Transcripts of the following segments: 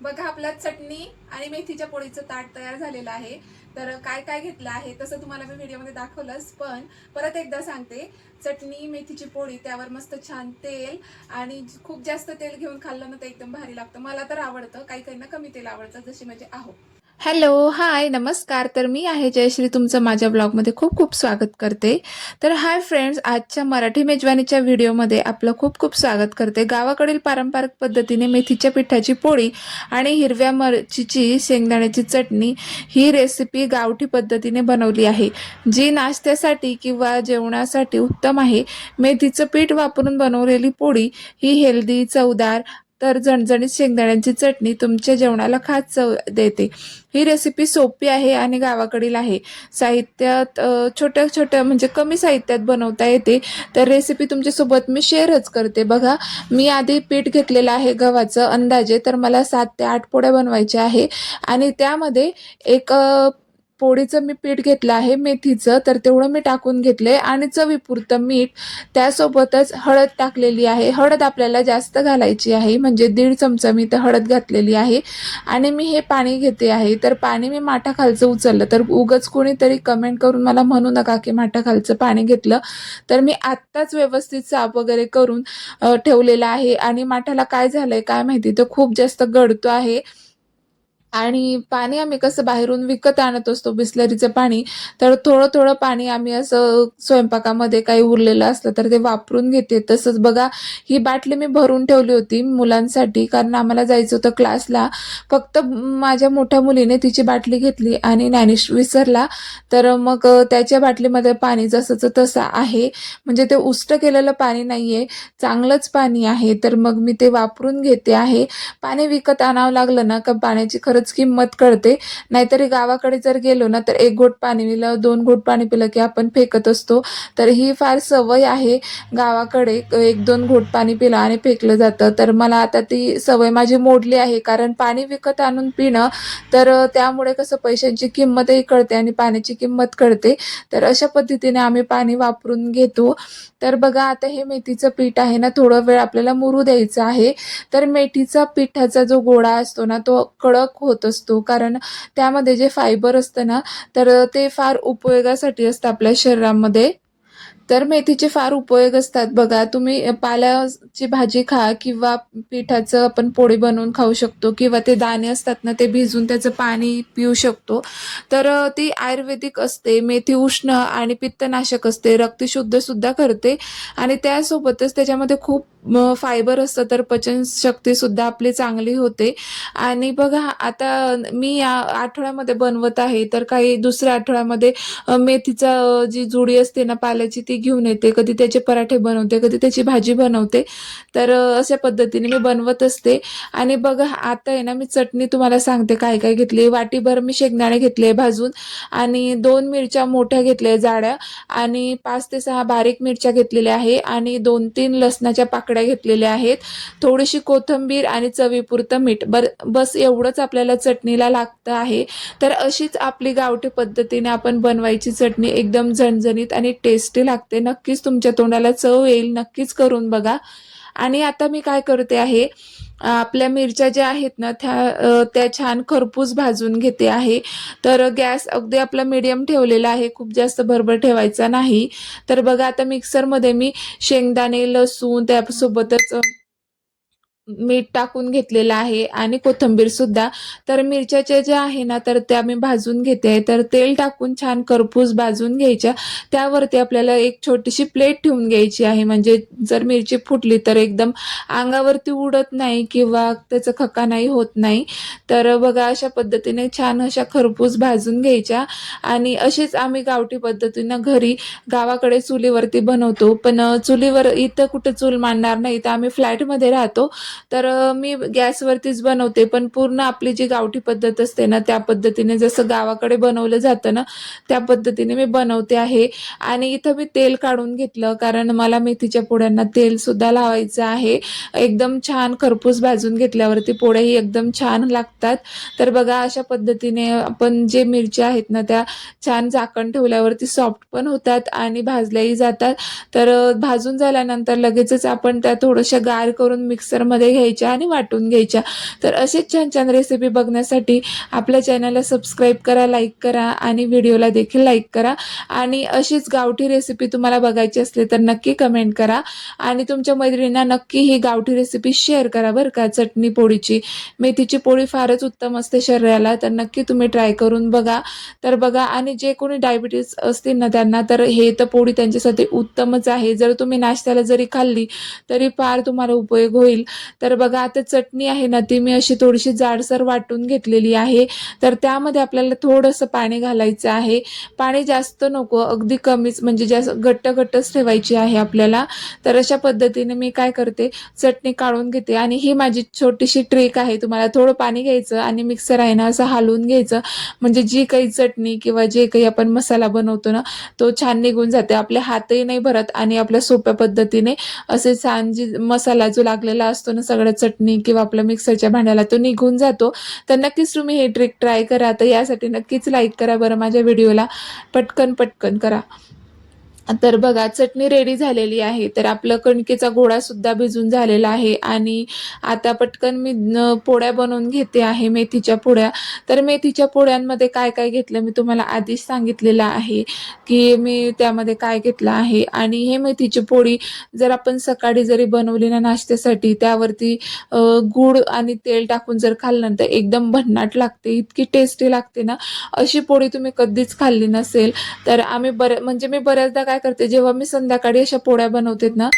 बघा आपला चटणी आणि मेथीच्या पोळीचं ताट तयार झालेलं आहे. तर काय काय घेतलं आहे तसं तुम्हाला मी व्हिडिओमध्ये दाखवलंच पण परत एकदा सांगते. चटणी मेथीची पोळी त्यावर मस्त छान तेल आणि खूप जास्त तेल घेऊन खाल्लं ना तर एकदम भारी लागतं. मला तर आवडतं काही काहींना कमी तेल आवडतं जशी म्हणजे आहो. हॅलो हाय नमस्कार. तर मी आहे जयश्री. तुमचं माझ्या ब्लॉगमध्ये खूप खूप स्वागत करते. तर हाय फ्रेंड्स आजच्या मराठी मेजवानीच्या व्हिडिओमध्ये आपलं खूप खूप स्वागत करते. गावाकडील पारंपरिक पद्धतीने मेथीच्या पिठाची पोळी आणि हिरव्या मिरचीची शेंगदाण्याची चटणी ही रेसिपी गावठी पद्धतीने बनवली आहे. जी नाश्त्यासाठी किंवा जेवणासाठी उत्तम आहे. मेथीचं पीठ वापरून बनवलेली पोळी ही हेल्दी चवदार तर झणझणीत शेंगदाण्यांची चटणी तुमच्या जेवणाला खास चव देते. ही रेसिपी सोपी आहे आणि गावाकडील आहे. साहित्यात छोट्या छोट्या म्हणजे कमी साहित्यात बनवता येते. तर रेसिपी तुमच्यासोबत मी शेअरच करते. बघा मी आधी पीठ घेतलेलं आहे गव्हाचं अंदाजे तर मला सात ते आठ पोळ्या बनवायच्या आहे. आणि त्यामध्ये एक पोळीचं मी पीठ घेतलं आहे मेथीचं तर तेवढं मी टाकून घेतले आणि चवीपुरतं मीठ त्यासोबतच हळद टाकलेली आहे. हळद आपल्याला जास्त घालायची आहे म्हणजे दीड चमचा मी तर हळद घातलेली आहे. आणि मी हे पाणी घेते आहे. तर पाणी मी माठाखालचं उचललं. तर उगच कोणीतरी कमेंट करून मला म्हणू नका की माठाखालचं पाणी घेतलं. तर मी आत्ताच व्यवस्थित साफ वगैरे करून ठेवलेलं आहे. आणि माठाला काय झालंय काय माहिती? तो खूप जास्त गळतो आहे. आणि पाणी आम्ही कसं बाहेरून विकत आणत असतो बिस्लरीचं पाणी तर थोडं थोडं पाणी आम्ही असं स्वयंपाकामध्ये काही उरलेलं असलं तर ते वापरून घेते. तसंच बघा ही बाटली मी भरून ठेवली होती मुलांसाठी कारण आम्हाला जायचं होतं क्लासला. फक्त माझ्या मोठ्या मुलीने तिची बाटली घेतली आणि ज्ञानेश विसरला. तर मग त्याच्या बाटलीमध्ये पाणी जसंचं तसं आहे. म्हणजे ते उष्ट केलेलं पाणी नाही आहे चांगलंच पाणी आहे. तर मग मी ते वापरून घेते आहे. पाणी विकत आणावं लागलं ना का पाण्याची खरंच किंमत कळते. नाहीतरी गावाकडे जर गेलो ना तर एक घोट पाणी पिलं दोन घोट पाणी पिलं की आपण फेकत असतो. तर ही फार सवय आहे गावाकडे एक दोन घोट पाणी पिलं आणि फेकलं जातं. तर मला आता ती सवय माझी मोडली आहे. कारण पाणी विकत आणून पिणं तर त्यामुळे कसं पैशांची किंमतही कळते आणि पाण्याची किंमत कळते. तर अशा पद्धतीने आम्ही पाणी वापरून घेतो. तर बघा आता हे मेथीचं पीठ आहे ना थोडं वेळ आपल्याला मुरू द्यायचं आहे. तर मेथीचा पिठाचा जो गोळा असतो ना तो कडक हो होत असतो. कारण त्यामध्ये जे फायबर असतं ना तर ते फार उपयोगासाठी असतं आपल्या शरीरामध्ये. तर मेथीचे फार उपयोग असतात. बघा तुम्ही पाल्याची भाजी खा किंवा पिठाचं आपण पोळी बनवून खाऊ शकतो किंवा ते दाणे असतात ना ते भिजून त्याचं पाणी पिऊ शकतो. तर ती आयुर्वेदिक असते मेथी उष्ण आणि पित्तनाशक असते रक्तशुद्धसुद्धा करते आणि त्यासोबतच त्याच्यामध्ये खूप फायबर असतं तर पचनशक्तीसुद्धा आपली चांगली होते. आणि बघा आता मी या आठवड्यामध्ये बनवत आहे तर काही दुसऱ्या आठवड्यामध्ये मेथीचा जी जुडी असते ना पाल्याची ती घेऊन येते कधी त्याचे पराठे बनवते कधी त्याची भाजी बनवते. तर अशा पद्धतीने मी बनवत असते. आणि बघा आता आहे ना मी चटणी तुम्हाला सांगते काय काय घेतली. वाटीभर मी शेंगदाणे घेतले भाजून आणि दोन मिरच्या मोठ्या घेतल्या जाड्या आणि पाच ते सहा बारीक मिरच्या घेतलेल्या आहे आणि दोन तीन लसणाच्या पाकड्या घेतलेल्या आहेत. थोडीशी कोथिंबीर आणि चवीपुरतं मीठ. बर बस एवढंच आपल्याला चटणीला लागतं आहे. तर अशीच आपली गावठी पद्धतीने आपण बनवायची चटणी एकदम झणझणीत आणि टेस्टी लागते. नक्कीच तुमच्या तोंडाला चव येईल. नक्कीच करून बघा. आणि आता मी काय करते आहे आपल्या मिरच्या ज्या आहेत ना त्या त्या छान खरपूस भाजून घेते आहे. तर गॅस अगदी आपला मीडियम ठेवलेला आहे. खूप जास्त भरभर ठेवायचा नाही. तर बघा आता मिक्सरमध्ये मी शेंगदाणे लसूण त्यासोबतच मीठ टाकून घेतलेलं आहे आणि कोथिंबीर सुद्धा. तर मिरच्याच्या ज्या आहे ना तर त्या मी भाजून घेते. आहे तर तेल टाकून छान करपूस भाजून घ्यायच्या. त्यावरती आपल्याला एक छोटीशी प्लेट ठेवून घ्यायची आहे. म्हणजे जर मिरची फुटली तर एकदम अंगावरती उडत नाही किंवा त्याचा खका नाही होत नाही. तर बघा अशा पद्धतीने छान अशा खरपूस भाजून घ्यायच्या. आणि अशीच आम्ही गावठी पद्धतीनं घरी गावाकडे चुलीवरती बनवतो. पण चुलीवर इथं कुठं चूल मांडणार नाही. तर आम्ही फ्लॅटमध्ये राहतो. तर मी गॅसवरतीच बनवते. पण पूर्ण आपली जी गावठी पद्धत असते ना त्या पद्धतीने जसं गावाकडे बनवलं जातं ना त्या पद्धतीने मी बनवते आहे. आणि इथं मी तेल काढून घेतलं कारण मला मेथीच्या पोळ्यांना तेल सुद्धा लावायचं आहे. एकदम छान खरपूस भाजून घेतल्यावरती पोळ्याही एकदम छान लागतात. तर बघा अशा पद्धतीने आपण जे मिरच्या आहेत ना त्या छान झाकण ठेवल्यावरती सॉफ्ट पण होतात आणि भाजल्याही जातात. तर भाजून झाल्यानंतर लगेचच आपण त्या थोडंशा गार करून मिक्सरमध्ये मिक्सरमध्ये घ्यायच्या आणि वाटून घ्यायच्या. तर असेच छान छान रेसिपी बघण्यासाठी आपल्या चॅनलला सबस्क्राईब करा लाईक करा आणि व्हिडिओला देखील लाईक करा. आणि अशीच गावठी रेसिपी तुम्हाला बघायची असली तर नक्की कमेंट करा. आणि तुमच्या मैत्रिणींना नक्की ही गावठी रेसिपी शेअर करा बरं का चटणी पोळीची. मेथीची पोळी फारच उत्तम असते शरीराला तर नक्की तुम्ही ट्राय करून बघा. तर बघा आणि जे कोणी डायबिटीस असतील ना त्यांना तर हे तर पोळी त्यांच्यासाठी उत्तमच आहे. जर तुम्ही नाश्त्याला जरी खाल्ली तरी फार तुम्हाला उपयोग होईल. तर बघा आता चटणी आहे ना ती मी अशी थोडीशी जाडसर वाटून घेतलेली आहे. तर त्यामध्ये आपल्याला थोडंसं पाणी घालायचं आहे. पाणी जास्त नको अगदी कमीच म्हणजे जास्त घट्ट घट्टच ठेवायची आहे आपल्याला. तर अशा पद्धतीने मी काय करते चटणी काढून घेते. आणि ही माझी छोटीशी ट्रिक आहे तुम्हाला थोडं पाणी घ्यायचं आणि मिक्सर आहे ना असं हलवून घ्यायचं. म्हणजे जी काही चटणी किंवा जे काही आपण मसाला बनवतो ना तो छान निघून जाते. आपले हातही नाही भरत आणि आपल्या सोप्या पद्धतीने असे छान जी मसाला जो लागलेला असतो ना सगळ्या चटणी किंवा आपल्या मिक्सरच्या भांड्याला तो निघून जातो तर नक्कीच तुम्ही हे ट्रिक ट्राय करा. तर यासाठी नक्कीच लाईक करा बरं माझ्या व्हिडिओला पटकन पटकन करा. तर बघा चटणी रेडी झालेली आहे. तर आपलं कणकेचा गोळा सुद्धा भिजून झालेला आहे. आणि आता पटकन मी पोळ्या बनवून घेते आहे मेथीच्या पोळ्या. तर मेथीच्या पोळ्यांमध्ये काय काय घेतलं मी तुम्हाला आधीच सांगितलेलं आहे की मी त्यामध्ये काय घेतलं आहे. आणि हे मेथीची पोळी जर आपण सकाळी जरी बनवली ना नाश्त्यासाठी त्यावरती गूळ आणि तेल टाकून जर खाल्लं तर एकदम भन्नाट लागते इतकी टेस्टी लागते ना. अशी पोळी तुम्ही कधीच खाल्ली नसेल. तर आम्ही बऱ्या म्हणजे मी बऱ्याचदा काय करते? जेव्हा मी संध्याकाळी अशा पोळ्या बनवते ना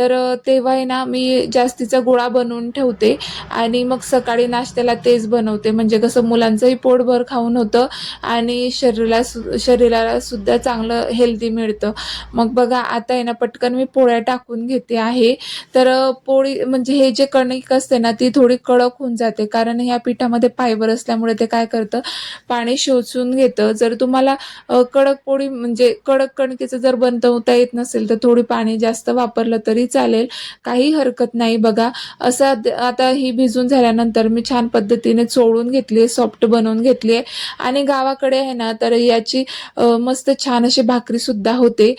तर तेव्हा आहे ना मी जास्तीचा गोळा बनवून ठेवते आणि मग सकाळी नाश्त्याला तेच बनवते. म्हणजे कसं मुलांचंही पोटभर खाऊन होतं आणि शरीराला सु शरीराला सुद्धा चांगलं हेल्दी मिळतं. मग बघा आता आहे ना पटकन मी पोळ्या टाकून घेते आहे. तर पोळी म्हणजे हे जे कणिक असते ना ती थोडी कडक होऊन जाते. कारण ह्या पिठामध्ये फायबर असल्यामुळे ते काय करतं पाणी शोषून घेतं. जर तुम्हाला कडक पोळी म्हणजे कडक कणकेचं जर बनवता येत नसेल तर थोडी पाणी जास्त वापरलं तरी चालेल. काही हरकत नाही. बघा असं आता ही भिजून झाल्यानंतर मी छान पद्धतीने चोळून घेतली सॉफ्ट बनवून घेतली आहे आणि गावाकडे आहे ना तर याची मस्त छान अशी भाकरीसुद्धा होते.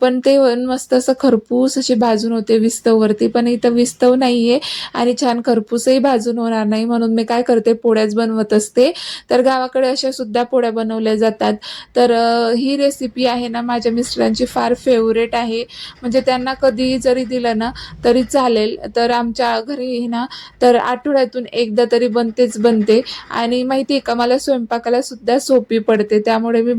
पण ते मस्त असं खरपूस अशी भाजून होते विस्तववरती पण इथं विस्तव नाही आहे आणि छान खरपूसही भाजून होणार नाही. म्हणून मी काय करते पोळ्याच बनवत असते. तर गावाकडे अशा सुद्धा पोळ्या बनवल्या जातात. तर ही रेसिपी आहे ना माझ्या मिस्टरांची फार फेवरेट आहे. म्हणजे त्यांना कधी जरी दिलं ना तरी चालेल. तर आमच्या घरी ना तर आठवड्यातून एकदा तरी बनतेच बनते. आणि माहिती आहे का मला स्वयंपाकाला सुद्धा सोपी पडते. त्यामुळे मी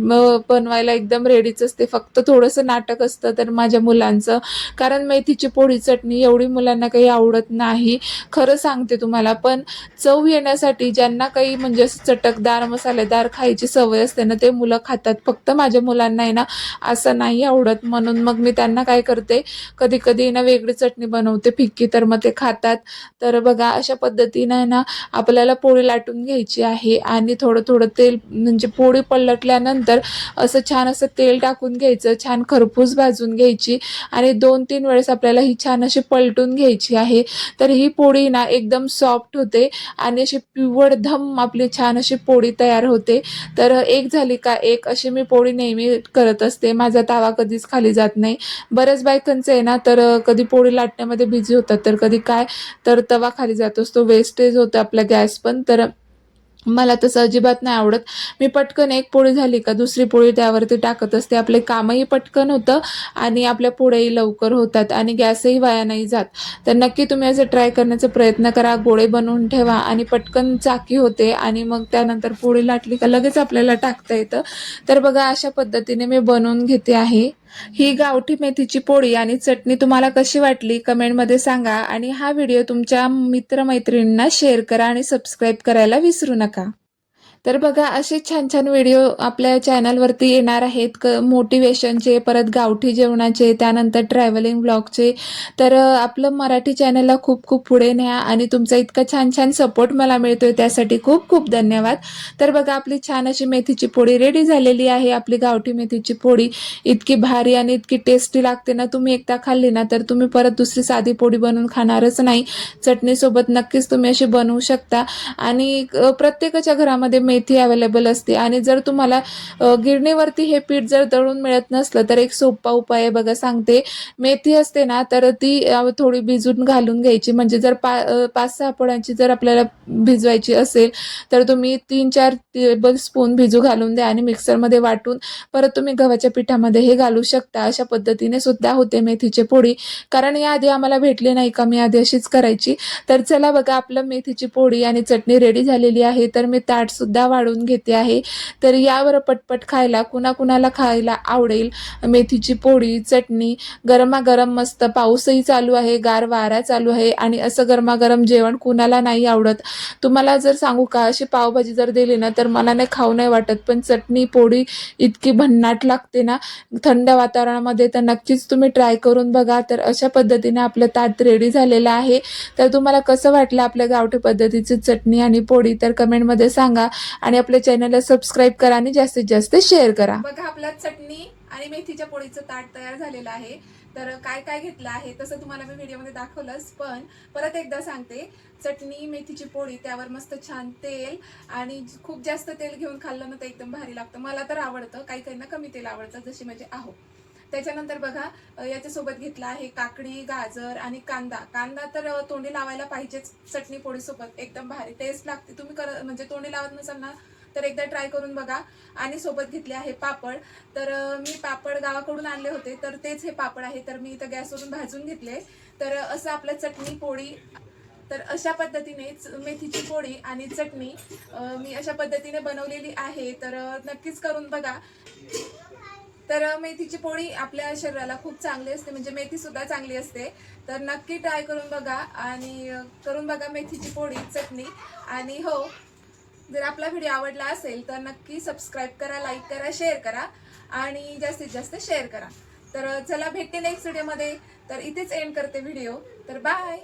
बनवायला एकदम रेडीच असते. फक्त थोडंसं नाटक असतं तर माझ्या मुलांचं. कारण मेथीची पोळी चटणी एवढी मुलांना काही आवडत नाही. खरं सांगते तुम्हाला पण चव येण्यासाठी ज्यांना काही म्हणजे असं चटकदार मसालेदार खायची सवय असते ना ते मुलं खातात. फक्त माझ्या मुलांना आहे ना असं नाही आवडत. म्हणून मग मी त्यांना काय करते कधी कधी ना वेगळी चटणी बनवते फिक्की तर मग ते खातात. तर बघा अशा पद्धतीनं ना आपल्याला पोळी लाटून घ्यायची आहे आणि थोडं थोडं तेल म्हणजे पोळी पलटल्यानंतर असं छान असं तेल टाकून घ्यायचं छान खरपूस भाजून घ्यायची आणि दोन तीन वेळेस आपल्याला ही छान अशी पलटून घ्यायची आहे. तर ही पोळी ना एकदम सॉफ्ट होते आणि अशी पिवळ धम आपली छान अशी पोळी तयार होते. तर एक झाली का एक अशी मी पोळी नेहमी करत असते. माझा तावा कधीच खाली जात नाही. बऱ्याच बायकांचं आहे ना तर कधी पोळी लाटण्यामध्ये बिझी होतात तर कधी काय? तर तवा खाली जात असतो वेस्टेज होतं आपला गॅस पण. तर मला तसं अजिबात नाही आवडत. मी पटकन एक पोळी झाली का दुसरी पोळी त्यावरती टाकत असते. आपले कामही पटकन होतं आणि आपल्या पोळ्याही लवकर होतात आणि गॅसही वाया नाही जात. तर नक्की तुम्ही असं ट्राय करण्याचा प्रयत्न करा गोळे बनवून ठेवा आणि पटकन चाकी होते आणि मग त्यानंतर पोळी लाटली का लगेच आपल्याला टाकता येतं. तर बघा अशा पद्धतीने मी बनवून घेते आहे. ही गावठी मेथीची पोळी आणि चटणी तुम्हाला कशी वाटली कमेंटमध्ये सांगा. आणि हा व्हिडिओ तुमच्या मित्रमैत्रिणींना शेअर करा आणि सबस्क्राईब करायला विसरू नका. तर बघा असे छान छान व्हिडिओ आपल्या चॅनलवरती येणार आहेत. क मोटिवेशनचे परत गावठी जेवणाचे त्यानंतर ट्रॅव्हलिंग ब्लॉगचे तर आपलं मराठी चॅनलला खूप खूप पुढे न्या आणि तुमचा इतका छान छान सपोर्ट मला मिळतोय त्यासाठी खूप खूप धन्यवाद. तर बघा आपली छान अशी मेथीची पोळी रेडी झालेली आहे. आपली गावठी मेथीची पोळी इतकी भारी आणि इतकी टेस्टी लागते ना तुम्ही एकदा खाल्ली ना तर तुम्ही परत दुसरी साधी पोळी बनवून खाणारच नाही. चटणीसोबत नक्कीच तुम्ही अशी बनवू शकता. आणि प्रत्येकाच्या घरामध्ये मेथी अवेलेबल असते. आणि जर तुम्हाला गिरणीवरती हे पीठ जर दळून मिळत नसलं तर एक सोपा उपाय आहे बघा सांगते. मेथी असते ना तर ती थोडी भिजून घालून घ्यायची. म्हणजे जर पा पाच सहा फळांची जर आपल्याला भिजवायची असेल तर तुम्ही तीन चार टेबल स्पून भिजू घालून द्या आणि मिक्सरमध्ये वाटून परत तुम्ही गव्हाच्या पिठामध्ये हे घालू शकता. अशा पद्धतीने सुद्धा होते मेथीचे पोळी. कारण याआधी आम्हाला भेटले नाही का? मी आधी अशीच करायची. तर चला बघा आपलं मेथीची पोळी आणि चटणी रेडी झालेली आहे. तर मी ताटसुद्धा वाढून घेते आहे. तर यावर पटपट खायला कुणाकुणाला खायला आवडेल? मेथीची पोळी चटणी गरमागरम मस्त पाऊसही चालू आहे गार वारा चालू आहे आणि असं गरमागरम जेवण कुणाला नाही आवडत? तुम्हाला जर सांगू का अशी पावभाजी जर दिली ना तर मला नाही खाऊ नाही वाटत. पण चटणी पोळी इतकी भन्नाट लागते ना थंड वातावरणामध्ये तर नक्कीच तुम्ही ट्राय करून बघा. तर अशा पद्धतीने आपलं ताट रेडी झालेलं आहे. तर तुम्हाला कसं वाटलं आपल्या गावठी पद्धतीची चटणी आणि पोळी? तर कमेंटमध्ये सांगा. आणि आपल्या चॅनलला सबस्क्राईब करा आणि जास्तीत जास्त शेअर करा. बघा आपला चटणी आणि मेथीच्या पोळीचं ताट तयार झालेलं आहे. तर काय काय घेतलं आहे तसं तुम्हाला मी व्हिडिओमध्ये दाखवलंच पण परत एकदा सांगते. चटणी मेथीची पोळी त्यावर मस्त छान तेल आणि खूप जास्त तेल घेऊन खाल्लं ना तर एकदम भारी लागतं. मला तर आवडतं काही काहींना कमी तेल आवडतं जशी म्हणजे आहो. त्याच्यानंतर बघा याच्यासोबत घेतला आहे काकडी गाजर आणि कांदा. कांदा तर तोंडी लावायला पाहिजेच चटणी पोळीसोबत. एकदम भारी टेस्ट लागते. तुम्ही कर म्हणजे तोंडी लावत नसाल ना तर एकदा ट्राय करून बघा. आणि सोबत घेतले आहे पापड. तर मी पापड गावाकडून आणले होते. तर तेच हे पापड आहे. तर मी इथं गॅसवरून भाजून घेतले. तर असं आपलं चटणी पोळी तर अशा पद्धतीने मेथीची पोळी आणि चटणी मी अशा पद्धतीने बनवलेली आहे. तर नक्कीच करून बघा. तर मेथीची पोळी आपल्या शरीराला खूप चांगली असते. म्हणजे मेथी सुद्धा चांगली असते. तर नक्की ट्राय करून बघा आणि करून बघा मेथीची पोळी चटणी. आणि हो जर आपला व्हिडिओ आवडला असेल तर नक्की सबस्क्राईब करा लाईक करा शेअर करा आणि जास्तीत जास्त शेअर करा. तर चला भेटते नेक्स्ट व्हिडिओमध्ये तर इथेच एंड करते व्हिडिओ तर बाय